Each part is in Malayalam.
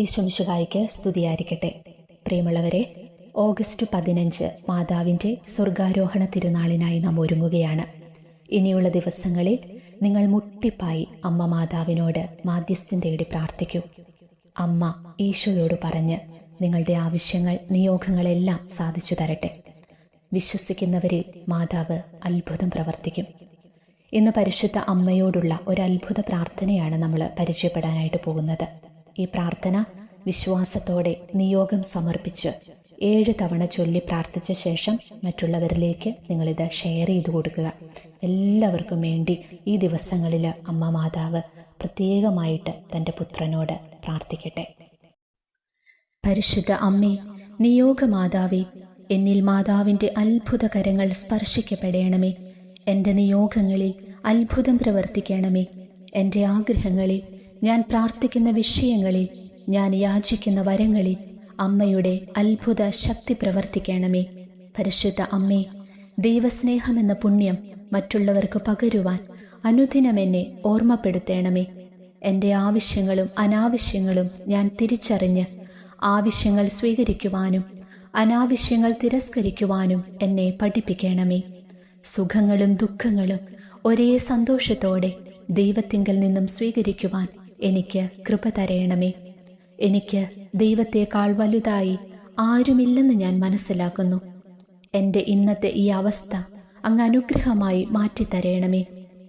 ഈശംശുഹായിക്ക് സ്തുതിയായിരിക്കട്ടെ. പ്രിയമുള്ളവരെ ഓഗസ്റ്റ് പതിനഞ്ച് മാതാവിന്റെ സ്വർഗാരോഹണ തിരുനാളിനായി നാം ഒരുങ്ങുകയാണ്. ഇനിയുള്ള ദിവസങ്ങളിൽ നിങ്ങൾ മുട്ടിപ്പായി അമ്മ മാതാവിനോട് മാധ്യസ്ഥം തേടി പ്രാർത്ഥിക്കൂ. അമ്മ ഈശോയോട് പറഞ്ഞ് നിങ്ങളുടെ ആവശ്യങ്ങൾ നിയോഗങ്ങളെല്ലാം സാധിച്ചു തരട്ടെ. വിശ്വസിക്കുന്നവരിൽ മാതാവ് അത്ഭുതം പ്രവർത്തിക്കും. ഇന്ന് പരിശുദ്ധ അമ്മയോടുള്ള ഒരു അത്ഭുത പ്രാർത്ഥനയാണ് നമ്മൾ പരിചയപ്പെടാനായിട്ട് പോകുന്നത്. ഈ പ്രാർത്ഥന വിശ്വാസത്തോടെ നിയോഗം സമർപ്പിച്ച് ഏഴ് തവണ ചൊല്ലി പ്രാർത്ഥിച്ച ശേഷം മറ്റുള്ളവരിലേക്ക് നിങ്ങളിത് ഷെയർ ചെയ്തു കൊടുക്കുക. എല്ലാവർക്കും വേണ്ടി ഈ ദിവസങ്ങളിൽ അമ്മ മാതാവ് പ്രത്യേകമായിട്ട് തന്റെ പുത്രനോട് പ്രാർത്ഥിക്കട്ടെ. പരിശുദ്ധ അമ്മേ നിയോഗമാതാവേ എന്നിൽ മാതാവിന്റെ അത്ഭുത കരങ്ങൾ സ്പർശിക്കപ്പെടണമേ. എന്റെ നിയോഗങ്ങളിൽ അത്ഭുതം പ്രവർത്തിക്കണമേ. എന്റെ ആഗ്രഹങ്ങളിൽ ഞാൻ പ്രാർത്ഥിക്കുന്ന വിഷയങ്ങളിൽ ഞാൻ യാചിക്കുന്ന വരങ്ങളിൽ അമ്മയുടെ അത്ഭുത ശക്തി പ്രവർത്തിക്കണമേ. പരിശുദ്ധ അമ്മേ ദൈവസ്നേഹമെന്ന പുണ്യം മറ്റുള്ളവർക്ക് പകരുവാൻ അനുദിനം എന്നെ ഓർമ്മപ്പെടുത്തേണമേ. എന്റെ ആവശ്യങ്ങളും അനാവശ്യങ്ങളും ഞാൻ തിരിച്ചറിഞ്ഞ് ആവശ്യങ്ങൾ സ്വീകരിക്കുവാനും അനാവശ്യങ്ങൾ തിരസ്കരിക്കുവാനും എന്നെ പഠിപ്പിക്കണമേ. സുഖങ്ങളും ദുഃഖങ്ങളും ഒരേ സന്തോഷത്തോടെ ദൈവത്തിങ്കൽ നിന്നും സ്വീകരിക്കുവാൻ എനിക്ക് കൃപ തരയണമേ എനിക്ക് ദൈവത്തെക്കാൾ വലുതായി ആരുമില്ലെന്ന് ഞാൻ മനസ്സിലാക്കുന്നു. എന്റെ ഇന്നത്തെ ഈ അവസ്ഥ അങ്ങ് അനുഗ്രഹമായി മാറ്റിത്തരയണമേ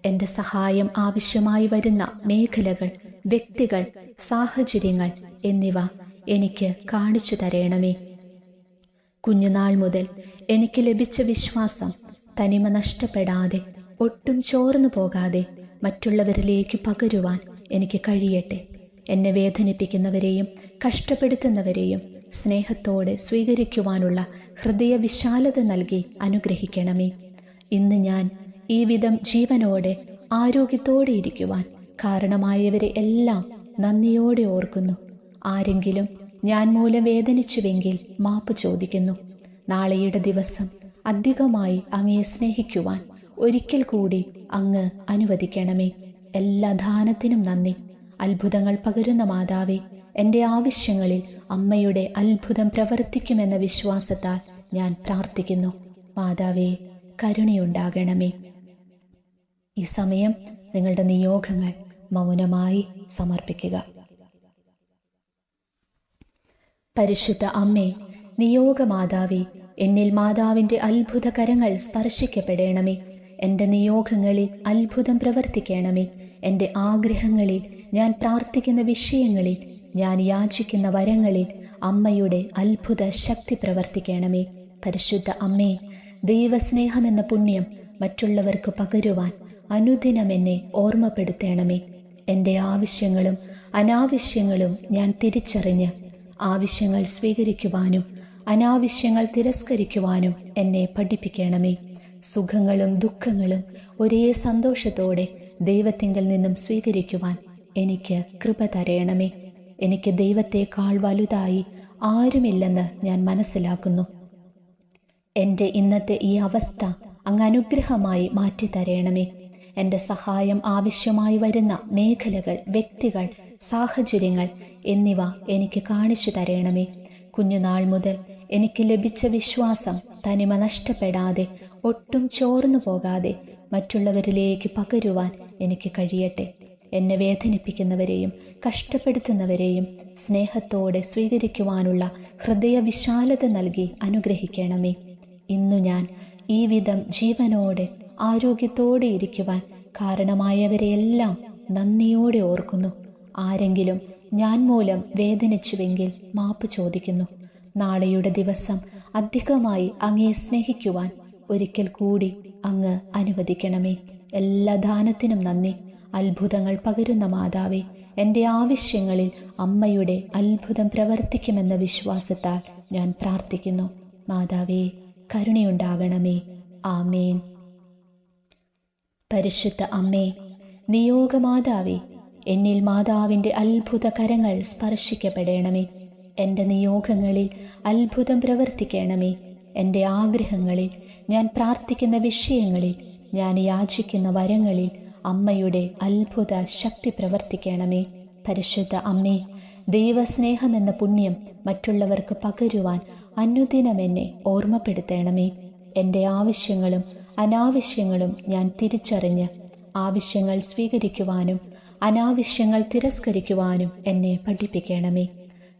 എന്റെ സഹായം ആവശ്യമായി വരുന്ന മേഖലകൾ വ്യക്തികൾ സാഹചര്യങ്ങൾ എന്നിവ എനിക്ക് കാണിച്ചു തരയണമേ കുഞ്ഞുനാൾ മുതൽ എനിക്ക് ലഭിച്ച വിശ്വാസം തനിമ നഷ്ടപ്പെടാതെ ഒട്ടും ചോർന്നു പോകാതെ മറ്റുള്ളവരിലേക്ക് പകരുവാൻ എനിക്ക് കഴിയട്ടെ. എന്നെ വേദനിപ്പിക്കുന്നവരെയും കഷ്ടപ്പെടുത്തുന്നവരെയും സ്നേഹത്തോടെ സ്വീകരിക്കുവാനുള്ള ഹൃദയവിശാലത നൽകി അനുഗ്രഹിക്കണമേ. ഇന്ന് ഞാൻ ഈ വിധം ജീവനോടെ ആരോഗ്യത്തോടെ ഇരിക്കുവാൻ കാരണമായവരെ എല്ലാം നന്ദിയോടെ ഓർക്കുന്നു. ആരെങ്കിലും ഞാൻ മൂലം വേദനിച്ചുവെങ്കിൽ മാപ്പ് ചോദിക്കുന്നു. നാളെയുടെ ദിവസം അധികമായി അങ്ങയെ സ്നേഹിക്കുവാൻ ഒരിക്കൽ കൂടി അങ്ങ് അനുവദിക്കണമേ. എല്ലാ ദാനത്തിനും നന്ദി. അത്ഭുതങ്ങൾ പകരുന്ന മാതാവെ എന്റെ ആവശ്യങ്ങളിൽ അമ്മയുടെ അത്ഭുതം പ്രവർത്തിക്കുമെന്ന വിശ്വാസത്താൽ ഞാൻ പ്രാർത്ഥിക്കുന്നു. മാതാവേ കരുണയുണ്ടാകണമേ. ഈ സമയം നിങ്ങളുടെ നിയോഗങ്ങൾ മൗനമായി സമർപ്പിക്കുക. പരിശുദ്ധ അമ്മേ നിയോഗമാതാവേ എന്നിൽ മാതാവിന്റെ അത്ഭുത കരങ്ങൾ സ്പർശിക്കപ്പെടണമേ. എന്റെ നിയോഗങ്ങളിൽ അത്ഭുതം പ്രവർത്തിക്കണമേ. എന്റെ ആഗ്രഹങ്ങളിൽ ഞാൻ പ്രാർത്ഥിക്കുന്ന വിഷയങ്ങളിൽ ഞാൻ യാചിക്കുന്ന വരങ്ങളിൽ അമ്മയുടെ അത്ഭുത ശക്തി പ്രവർത്തിക്കണമേ. പരിശുദ്ധ അമ്മേ ദൈവസ്നേഹമെന്ന പുണ്യം മറ്റുള്ളവർക്ക് പകരുവാൻ അനുദിനം എന്നെ ഓർമ്മപ്പെടുത്തണമേ. എന്റെ ആവശ്യങ്ങളും അനാവശ്യങ്ങളും ഞാൻ തിരിച്ചറിഞ്ഞ് ആവശ്യങ്ങൾ സ്വീകരിക്കുവാനും അനാവശ്യങ്ങൾ തിരസ്കരിക്കുവാനും എന്നെ പഠിപ്പിക്കണമേ. സുഖങ്ങളും ദുഃഖങ്ങളും ഒരേ സന്തോഷത്തോടെ ദൈവത്തിങ്കൽ നിന്നും സ്വീകരിക്കുവാൻ എനിക്ക് കൃപ തരയണമേ എനിക്ക് ദൈവത്തെക്കാൾ വലുതായി ആരുമില്ലെന്ന് ഞാൻ മനസ്സിലാക്കുന്നു. എന്റെ ഇന്നത്തെ ഈ അവസ്ഥ അങ്ങ് അനുഗ്രഹമായി മാറ്റി മാറ്റിത്തരയണമേ എന്റെ സഹായം ആവശ്യമായി വരുന്ന മേഖലകൾ വ്യക്തികൾ സാഹചര്യങ്ങൾ എന്നിവ എനിക്ക് കാണിച്ചു തരയണമേ കുഞ്ഞുനാൾ മുതൽ എനിക്ക് ലഭിച്ച വിശ്വാസം തനിമ നഷ്ടപ്പെടാതെ ഒട്ടും ചോർന്നു പോകാതെ മറ്റുള്ളവരിലേക്ക് പകരുവാൻ എനിക്ക് കഴിയട്ടെ. എന്നെ വേദനിപ്പിക്കുന്നവരെയും കഷ്ടപ്പെടുത്തുന്നവരെയും സ്നേഹത്തോടെ സ്വീകരിക്കുവാനുള്ള ഹൃദയവിശാലത നൽകി അനുഗ്രഹിക്കണമേ. ഇന്നു ഞാൻ ഈ വിധം ജീവനോടെ ആരോഗ്യത്തോടെ ഇരിക്കുവാൻ കാരണമായവരെയെല്ലാം നന്ദിയോടെ ഓർക്കുന്നു. ആരെങ്കിലും ഞാൻ മൂലം വേദനിച്ചുവെങ്കിൽ മാപ്പ് ചോദിക്കുന്നു. നാളെയുടെ ദിവസം അധികമായി അങ്ങയെ സ്നേഹിക്കുവാൻ ഒരിക്കൽ കൂടി അങ്ങ് അനുവദിക്കണമേ. എല്ലാ ദാനത്തിനും നന്ദി. അത്ഭുതങ്ങൾ പകരുന്ന മാതാവേ എന്റെ ആവശ്യങ്ങളിൽ അമ്മയുടെ അത്ഭുതം പ്രവർത്തിക്കുമെന്ന വിശ്വാസത്താൽ ഞാൻ പ്രാർത്ഥിക്കുന്നു. മാതാവേ കരുണയുണ്ടാകണമേ. ആമേൻ. പരിശുദ്ധ അമ്മേ നിയോഗമാതാവേ എന്നിൽ മാതാവിന്റെ അത്ഭുത കരങ്ങൾ സ്പർശിക്കപ്പെടണമേ. എന്റെ നിയോഗങ്ങളിൽ അത്ഭുതം പ്രവർത്തിക്കണമേ. എന്റെ ആഗ്രഹങ്ങളിൽ ഞാൻ പ്രാർത്ഥിക്കുന്ന വിഷയങ്ങളിൽ ഞാൻ യാചിക്കുന്ന വരങ്ങളിൽ അമ്മയുടെ അത്ഭുത ശക്തി പ്രവർത്തിക്കണമേ. പരിശുദ്ധ അമ്മേ ദൈവസ്നേഹം എന്ന പുണ്യം മറ്റുള്ളവർക്ക് പകരുവാൻ അനുദിനം എന്നെ ഓർമ്മപ്പെടുത്തണമേ. എന്റെ ആവശ്യങ്ങളും അനാവശ്യങ്ങളും ഞാൻ തിരിച്ചറിഞ്ഞ് ആവശ്യങ്ങൾ സ്വീകരിക്കുവാനും അനാവശ്യങ്ങൾ തിരസ്കരിക്കുവാനും എന്നെ പഠിപ്പിക്കണമേ.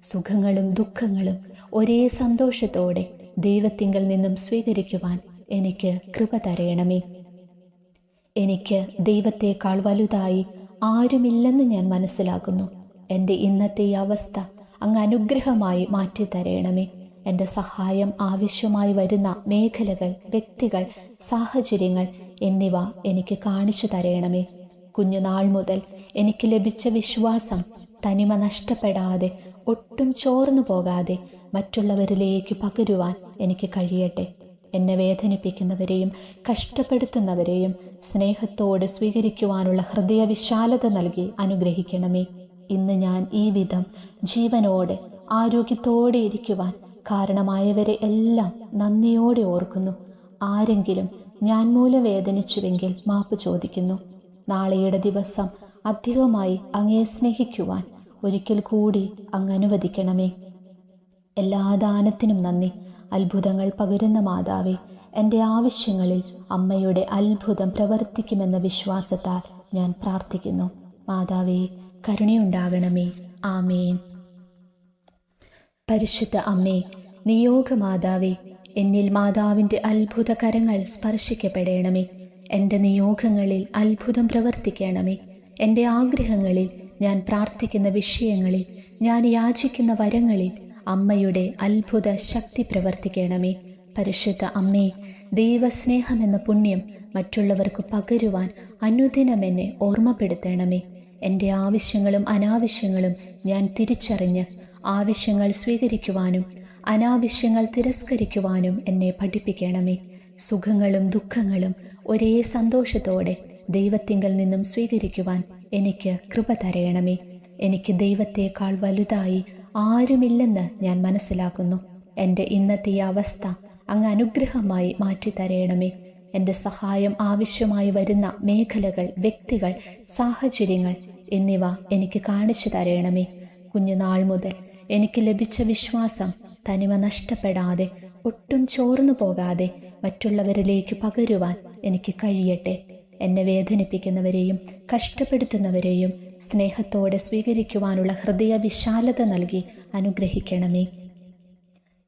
സുഖങ്ങളും ദുഃഖങ്ങളും ഒരേ സന്തോഷത്തോടെ ദൈവത്തിങ്കൽ നിന്നും സ്വീകരിക്കുവാൻ എനിക്ക് കൃപ തരയണമേ. എനിക്ക് ദൈവത്തെക്കാൾ വലുതായി ആരുമില്ലെന്ന് ഞാൻ മനസ്സിലാക്കുന്നു എന്റെ ഇന്നത്തെ ഈ അവസ്ഥ അങ്ങ് അനുഗ്രഹമായി മാറ്റി തരയണമേ എന്റെ സഹായം ആവശ്യമായി വരുന്ന മേഖലകൾ വ്യക്തികൾ സാഹചര്യങ്ങൾ എന്നിവ എനിക്ക് കാണിച്ചു തരയണമേ കുഞ്ഞുനാൾ മുതൽ എനിക്ക് ലഭിച്ച വിശ്വാസം തനിമ നഷ്ടപ്പെടാതെ ഒട്ടും ചോർന്നു പോകാതെ മറ്റുള്ളവരിലേക്ക് പകരുവാൻ എനിക്ക് കഴിയട്ടെ. എന്നെ വേദനിപ്പിക്കുന്നവരെയും കഷ്ടപ്പെടുത്തുന്നവരെയും സ്നേഹത്തോടെ സ്വീകരിക്കുവാനുള്ള ഹൃദയവിശാലത നൽകി അനുഗ്രഹിക്കണമേ. ഇന്ന് ഞാൻ ഈ വിധം ജീവനോടെ ആരോഗ്യത്തോടെ ഇരിക്കുവാൻ കാരണമായവരെ എല്ലാം നന്ദിയോടെ ഓർക്കുന്നു. ആരെങ്കിലും ഞാൻ മൂലം വേദനിച്ചുവെങ്കിൽ മാപ്പ് ചോദിക്കുന്നു. നാളെയുടെ ദിവസം അധികമായി അങ്ങേ സ്നേഹിക്കുവാൻ ഒരിക്കൽ കൂടി അങ്ങ് അനുവദിക്കണമേ. എല്ലാ ദാനത്തിനും നന്ദി. അത്ഭുതങ്ങൾ പകരുന്ന മാതാവേ എന്റെ ആവശ്യങ്ങളിൽ അമ്മയുടെ അത്ഭുതം പ്രവർത്തിക്കുമെന്ന വിശ്വാസത്താൽ ഞാൻ പ്രാർത്ഥിക്കുന്നു. മാതാവേ കരുണയുണ്ടാകണമേ. ആമേൻ. പരിശുദ്ധ അമ്മേ നിയോഗ മാതാവേ എന്നിൽ മാതാവിന്റെ അത്ഭുത കരങ്ങൾ സ്പർശിക്കപ്പെടണമേ. എന്റെ നിയോഗങ്ങളിൽ അത്ഭുതം പ്രവർത്തിക്കണമേ. എന്റെ ആഗ്രഹങ്ങളിൽ ഞാൻ പ്രാർത്ഥിക്കുന്ന വിഷയങ്ങളിൽ ഞാൻ യാചിക്കുന്ന വരങ്ങളിൽ അമ്മയുടെ അത്ഭുത ശക്തി പ്രവർത്തിക്കണമേ. പരിശുദ്ധ അമ്മേ ദൈവസ്നേഹമെന്ന പുണ്യം മറ്റുള്ളവർക്ക് പകരുവാൻ അനുദിനം എന്നെ ഓർമ്മപ്പെടുത്തണമേ. എന്റെ ആവശ്യങ്ങളും അനാവശ്യങ്ങളും ഞാൻ തിരിച്ചറിഞ്ഞ് ആവശ്യങ്ങൾ സ്വീകരിക്കുവാനും അനാവശ്യങ്ങൾ തിരസ്കരിക്കുവാനും എന്നെ പഠിപ്പിക്കണമേ. സുഖങ്ങളും ദുഃഖങ്ങളും ഒരേ സന്തോഷത്തോടെ ദൈവത്തിങ്കൽ നിന്നും സ്വീകരിക്കുവാൻ എനിക്ക് കൃപ തരയണമേ. എനിക്ക് ദൈവത്തേക്കാൾ വലുതായി ആരുമില്ലെന്ന് ഞാൻ മനസ്സിലാക്കുന്നു. എന്റെ ഇന്നത്തെ ഈ അവസ്ഥ അങ്ങ് അനുഗ്രഹമായി മാറ്റിത്തരയണമേ എന്റെ സഹായം ആവശ്യമായി വരുന്ന മേഖലകൾ വ്യക്തികൾ സാഹചര്യങ്ങൾ എന്നിവ എനിക്ക് കാണിച്ചു തരയണമേ കുഞ്ഞുനാൾ മുതൽ എനിക്ക് ലഭിച്ച വിശ്വാസം തനിമ നഷ്ടപ്പെടാതെ ഒട്ടും ചോർന്നു പോകാതെ മറ്റുള്ളവരിലേക്ക് പകരുവാൻ എനിക്ക് കഴിയട്ടെ. എന്നെ വേദനിപ്പിക്കുന്നവരെയും കഷ്ടപ്പെടുത്തുന്നവരെയും സ്നേഹത്തോടെ സ്വീകരിക്കുവാനുള്ള ഹൃദയ വിശാലത നൽകി അനുഗ്രഹിക്കണമേ.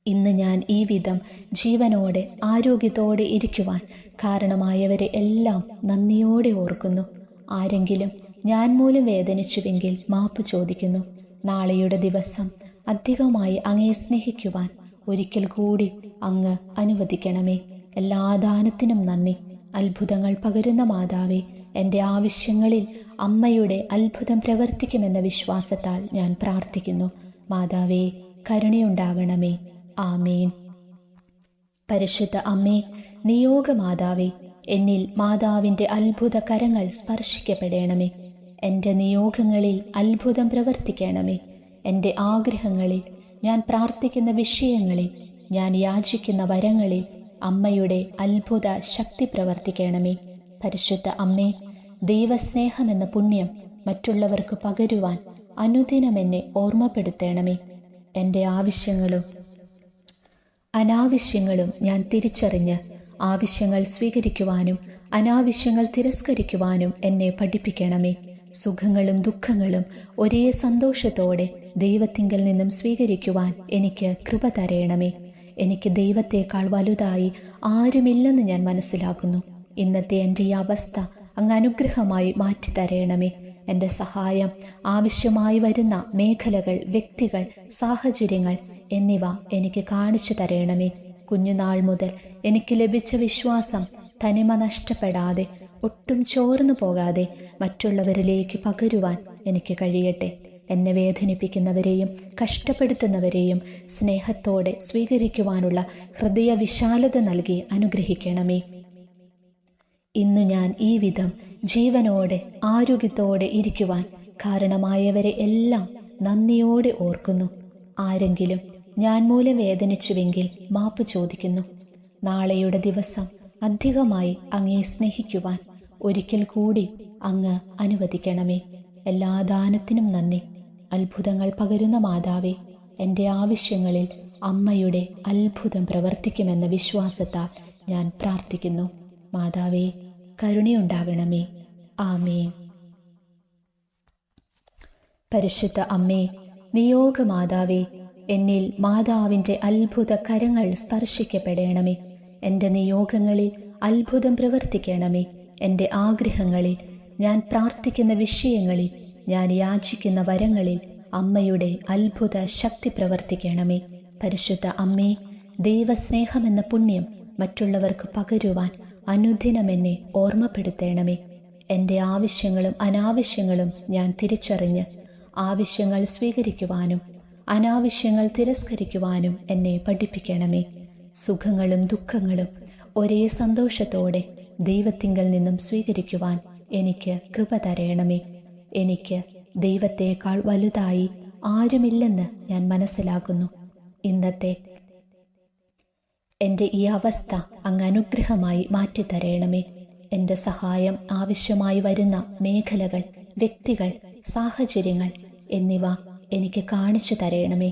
ഇന്ന് ഞാൻ ഈ വിധം ജീവനോടെ ആരോഗ്യത്തോടെ ഇരിക്കുവാൻ കാരണമായവരെ എല്ലാം നന്ദിയോടെ ഓർക്കുന്നു. ആരെങ്കിലും ഞാൻ മൂലം വേദനിച്ചുവെങ്കിൽ മാപ്പ് ചോദിക്കുന്നു. നാളെയുടെ ദിവസം അധികമായി അങ്ങേ സ്നേഹിക്കുവാൻ ഒരിക്കൽ കൂടി അങ്ങ് അനുവദിക്കണമേ. എല്ലാ ദാനത്തിനും നന്ദി. അത്ഭുതങ്ങൾ പകരുന്ന മാതാവേ എന്റെ ആവശ്യങ്ങളിൽ അമ്മയുടെ അത്ഭുതം പ്രവർത്തിക്കുമെന്ന വിശ്വാസത്താൽ ഞാൻ പ്രാർത്ഥിക്കുന്നു. മാതാവേ കരുണയുണ്ടാകണമേ. ആമേൻ. പരിശുദ്ധ അമ്മേ നിയോഗ മാതാവേ എന്നിൽ മാതാവിന്റെ അത്ഭുത കരങ്ങൾ സ്പർശിക്കപ്പെടേണമേ. എന്റെ നിയോഗങ്ങളിൽ അത്ഭുതം പ്രവർത്തിക്കണമേ. എന്റെ ആഗ്രഹങ്ങളിൽ ഞാൻ പ്രാർത്ഥിക്കുന്ന വിഷയങ്ങളിൽ ഞാൻ യാചിക്കുന്ന വരങ്ങളിൽ അമ്മയുടെ അത്ഭുത ശക്തി പ്രവർത്തിക്കണമേ. പരിശുദ്ധ അമ്മേ ദൈവസ്നേഹമെന്ന പുണ്യം മറ്റുള്ളവർക്ക് പകരുവാൻ അനുദിനം എന്നെ ഓർമ്മപ്പെടുത്തണമേ. എന്റെ ആവശ്യങ്ങളും അനാവശ്യങ്ങളും ഞാൻ തിരിച്ചറിഞ്ഞ് ആവശ്യങ്ങൾ സ്വീകരിക്കുവാനും അനാവശ്യങ്ങൾ തിരസ്കരിക്കുവാനും എന്നെ പഠിപ്പിക്കണമേ. സുഖങ്ങളും ദുഃഖങ്ങളും ഒരേ സന്തോഷത്തോടെ ദൈവത്തിങ്കൽ നിന്നും സ്വീകരിക്കുവാൻ എനിക്ക് കൃപ തരയണമേ എനിക്ക് ദൈവത്തേക്കാൾ വലുതായി ആരുമില്ലെന്ന് ഞാൻ മനസ്സിലാക്കുന്നു. ഇന്നത്തെ എന്റെ ഈ അവസ്ഥ അങ്ങ് അനുഗ്രഹമായി മാറ്റി തരയണമേ എന്റെ സഹായം ആവശ്യമായി വരുന്ന മേഖലകൾ വ്യക്തികൾ സാഹചര്യങ്ങൾ എന്നിവ എനിക്ക് കാണിച്ചു തരയണമേ കുഞ്ഞുനാൾ മുതൽ എനിക്ക് ലഭിച്ച വിശ്വാസം തനിമ നഷ്ടപ്പെടാതെ ഒട്ടും ചോർന്നു പോകാതെ മറ്റുള്ളവരിലേക്ക് പകരുവാൻ എനിക്ക് കഴിയട്ടെ. എന്നെ വേദനിപ്പിക്കുന്നവരെയും കഷ്ടപ്പെടുത്തുന്നവരെയും സ്നേഹത്തോടെ സ്വീകരിക്കുവാനുള്ള ഹൃദയവിശാലത നൽകി അനുഗ്രഹിക്കണമേ. ഇന്നു ഞാൻ ഈ വിധം ജീവനോടെ ആരോഗ്യത്തോടെ ഇരിക്കുവാൻ കാരണമായവരെ എല്ലാം നന്ദിയോടെ ഓർക്കുന്നു. ആരെങ്കിലും ഞാൻ മൂലം വേദനിച്ചുവെങ്കിൽ മാപ്പ് ചോദിക്കുന്നു. നാളെയുടെ ദിവസം അധികമായി അങ്ങേ സ്നേഹിക്കുവാൻ ഒരിക്കൽ കൂടി അങ്ങ് അനുവദിക്കണമേ. എല്ലാ ദാനത്തിനും നന്ദി. അത്ഭുതങ്ങൾ പകരുന്ന മാതാവേ എന്റെ ആവശ്യങ്ങളിൽ അമ്മയുടെ അത്ഭുതം പ്രവർത്തിക്കുമെന്ന വിശ്വാസത്താൽ ഞാൻ പ്രാർത്ഥിക്കുന്നു. മാതാവേ കരുണയുണ്ടാകണമേ. ആമേ പരിശുദ്ധ അമ്മേ നിയോഗ മാതാവേ എന്നിൽ മാതാവിന്റെ അത്ഭുത കരങ്ങൾ സ്പർശിക്കപ്പെടണമേ. എന്റെ നിയോഗങ്ങളിൽ അത്ഭുതം പ്രവർത്തിക്കണമേ. എന്റെ ആഗ്രഹങ്ങളിൽ ഞാൻ പ്രാർത്ഥിക്കുന്ന വിഷയങ്ങളിൽ ഞാൻ യാചിക്കുന്ന വരങ്ങളിൽ അമ്മയുടെ അത്ഭുത ശക്തി പ്രവർത്തിക്കണമേ. പരിശുദ്ധ അമ്മേ ദൈവസ്നേഹമെന്ന പുണ്യം മറ്റുള്ളവർക്ക് പകരുവാൻ അനുദിനം എന്നെ ഓർമ്മപ്പെടുത്തേണമേ. എന്റെ ആവശ്യങ്ങളും അനാവശ്യങ്ങളും ഞാൻ തിരിച്ചറിഞ്ഞ് ആവശ്യങ്ങൾ സ്വീകരിക്കുവാനും അനാവശ്യങ്ങൾ തിരസ്കരിക്കുവാനും എന്നെ പഠിപ്പിക്കണമേ. സുഖങ്ങളും ദുഃഖങ്ങളും ഒരേ സന്തോഷത്തോടെ ദൈവത്തിങ്കൽ നിന്നും സ്വീകരിക്കുവാൻ എനിക്ക് കൃപ തരയണമേ എനിക്ക് ദൈവത്തേക്കാൾ വലുതായി ആരുമില്ലെന്ന് ഞാൻ മനസ്സിലാക്കുന്നു. ഇന്നത്തെ എന്റെ ഈ അവസ്ഥ അങ്ങ് അനുഗ്രഹമായി മാറ്റിത്തരയണമേ എന്റെ സഹായം ആവശ്യമായി വരുന്ന മേഖലകൾ വ്യക്തികൾ സാഹചര്യങ്ങൾ എന്നിവ എനിക്ക് കാണിച്ചു തരയണമേ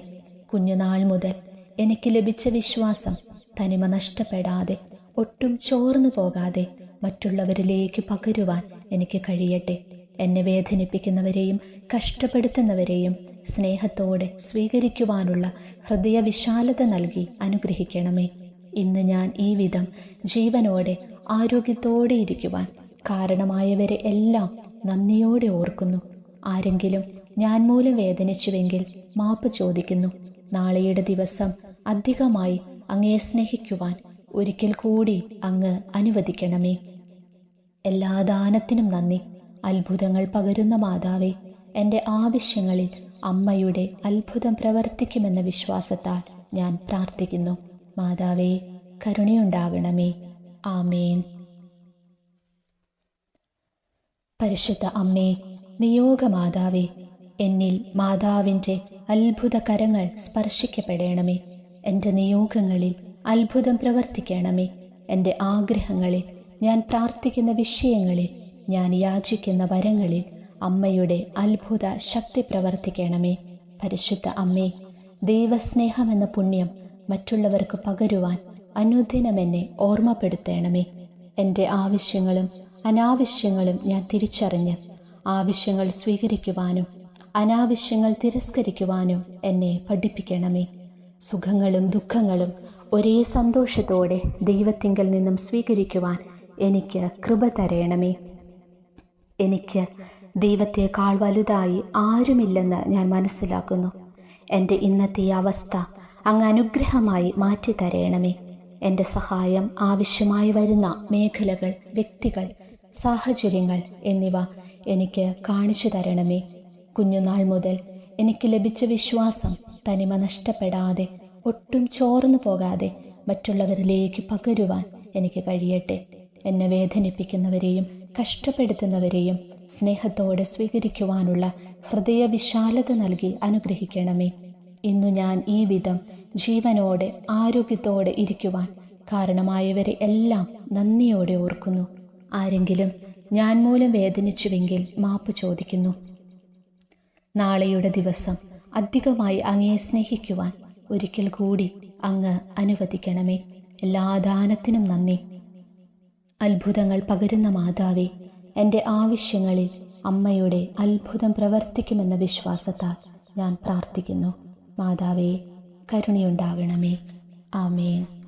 കുഞ്ഞുനാൾ മുതൽ എനിക്ക് ലഭിച്ച വിശ്വാസം തനിമ നഷ്ടപ്പെടാതെ ഒട്ടും ചോർന്നു പോകാതെ മറ്റുള്ളവരിലേക്ക് പകരുവാൻ എനിക്ക് കഴിയട്ടെ. എന്നെ വേദനിപ്പിക്കുന്നവരെയും കഷ്ടപ്പെടുത്തുന്നവരെയും സ്നേഹത്തോടെ സ്വീകരിക്കുവാനുള്ള ഹൃദയവിശാലത നൽകി അനുഗ്രഹിക്കണമേ. ഇന്ന് ഞാൻ ഈ വിധം ജീവനോടെ ആരോഗ്യത്തോടെ ഇരിക്കുവാൻ കാരണമായവരെ എല്ലാം നന്ദിയോടെ ഓർക്കുന്നു. ആരെങ്കിലും ഞാൻ മൂലം വേദനിച്ചുവെങ്കിൽ മാപ്പ് ചോദിക്കുന്നു. നാളെയുടെ ദിവസം അധികമായി അങ്ങയെ സ്നേഹിക്കുവാൻ ഒരിക്കൽ കൂടി അങ്ങ് അനുവദിക്കണമേ. എല്ലാ ദാനത്തിനും നന്ദി. അത്ഭുതങ്ങൾ പകരുന്ന മാതാവേ എന്റെ ആവശ്യങ്ങളിൽ അമ്മയുടെ അത്ഭുതം പ്രവർത്തിക്കുമെന്ന വിശ്വാസത്താൽ ഞാൻ പ്രാർത്ഥിക്കുന്നു. മാതാവേ കരുണയുണ്ടാകണമേ. ആമേൻ. പരിശുദ്ധ അമ്മേ നിയോഗമാതാവേ എന്നിൽ മാതാവിന്റെ അത്ഭുത കരങ്ങൾ സ്പർശിക്കപ്പെടേണമേ. എന്റെ നിയോഗങ്ങളിൽ അത്ഭുതം പ്രവർത്തിക്കണമേ. എന്റെ ആഗ്രഹങ്ങളിൽ ഞാൻ പ്രാർത്ഥിക്കുന്ന വിഷയങ്ങളിൽ ഞാൻ യാചിക്കുന്ന വരങ്ങളിൽ അമ്മയുടെ അത്ഭുത ശക്തി പ്രവർത്തിക്കണമേ. പരിശുദ്ധ അമ്മേ ദൈവസ്നേഹമെന്ന പുണ്യം മറ്റുള്ളവർക്ക് പകരുവാൻ അനുദിനം എന്നെ ഓർമ്മപ്പെടുത്തണമേ. എന്റെ ആവശ്യങ്ങളും അനാവശ്യങ്ങളും ഞാൻ തിരിച്ചറിഞ്ഞ് ആവശ്യങ്ങൾ സ്വീകരിക്കുവാനും അനാവശ്യങ്ങൾ തിരസ്കരിക്കുവാനും എന്നെ പഠിപ്പിക്കണമേ. സുഖങ്ങളും ദുഃഖങ്ങളും ഒരേ സന്തോഷത്തോടെ ദൈവത്തിങ്കൽ നിന്നും സ്വീകരിക്കുവാൻ എനിക്ക് കൃപ തരയണമേ എനിക്ക് ദൈവത്തെക്കാൾ വലുതായി ആരുമില്ലെന്ന് ഞാൻ മനസ്സിലാക്കുന്നു. എന്റെ ഇന്നത്തെ അവസ്ഥ അങ്ങ് അനുഗ്രഹമായി മാറ്റി തരയണമേ എന്റെ സഹായം ആവശ്യമായി വരുന്ന മേഖലകൾ വ്യക്തികൾ സാഹചര്യങ്ങൾ എന്നിവ എനിക്ക് കാണിച്ചു തരണമേ. കുഞ്ഞുനാൾ മുതൽ എനിക്ക് ലഭിച്ച വിശ്വാസം തനിമ നഷ്ടപ്പെടാതെ ഒട്ടും ചോർന്നു പോകാതെ മറ്റുള്ളവരിലേക്ക് പകരുവാൻ എനിക്ക് കഴിയട്ടെ. എന്നെ വേദനിപ്പിക്കുന്നവരെയും കഷ്ടപ്പെടുത്തുന്നവരെയും സ്നേഹത്തോടെ സ്വീകരിക്കുവാനുള്ള ഹൃദയവിശാലത നൽകി അനുഗ്രഹിക്കണമേ. ഇന്നു ഞാൻ ഈ വിധം ജീവനോടെ ആരോഗ്യത്തോടെ ഇരിക്കുവാൻ കാരണമായവരെ എല്ലാം നന്ദിയോടെ ഓർക്കുന്നു. ആരെങ്കിലും ഞാൻ മൂലം വേദനിച്ചുവെങ്കിൽ മാപ്പ് ചോദിക്കുന്നു. നാളെയുടെ ദിവസം അധികമായി അങ്ങയെ സ്നേഹിക്കുവാൻ ഒരിക്കൽ കൂടി അങ്ങ് അനുവദിക്കണമേ. എല്ലാ ദാനത്തിനും നന്ദി. അത്ഭുതങ്ങൾ പകരുന്ന മാതാവേ എന്റെ ആവശ്യങ്ങളിൽ അമ്മയുടെ അത്ഭുതം പ്രവർത്തിക്കുമെന്ന വിശ്വാസത്താൽ ഞാൻ പ്രാർത്ഥിക്കുന്നു. മാതാവേ കരുണയുണ്ടാകണമേ. ആമേൻ.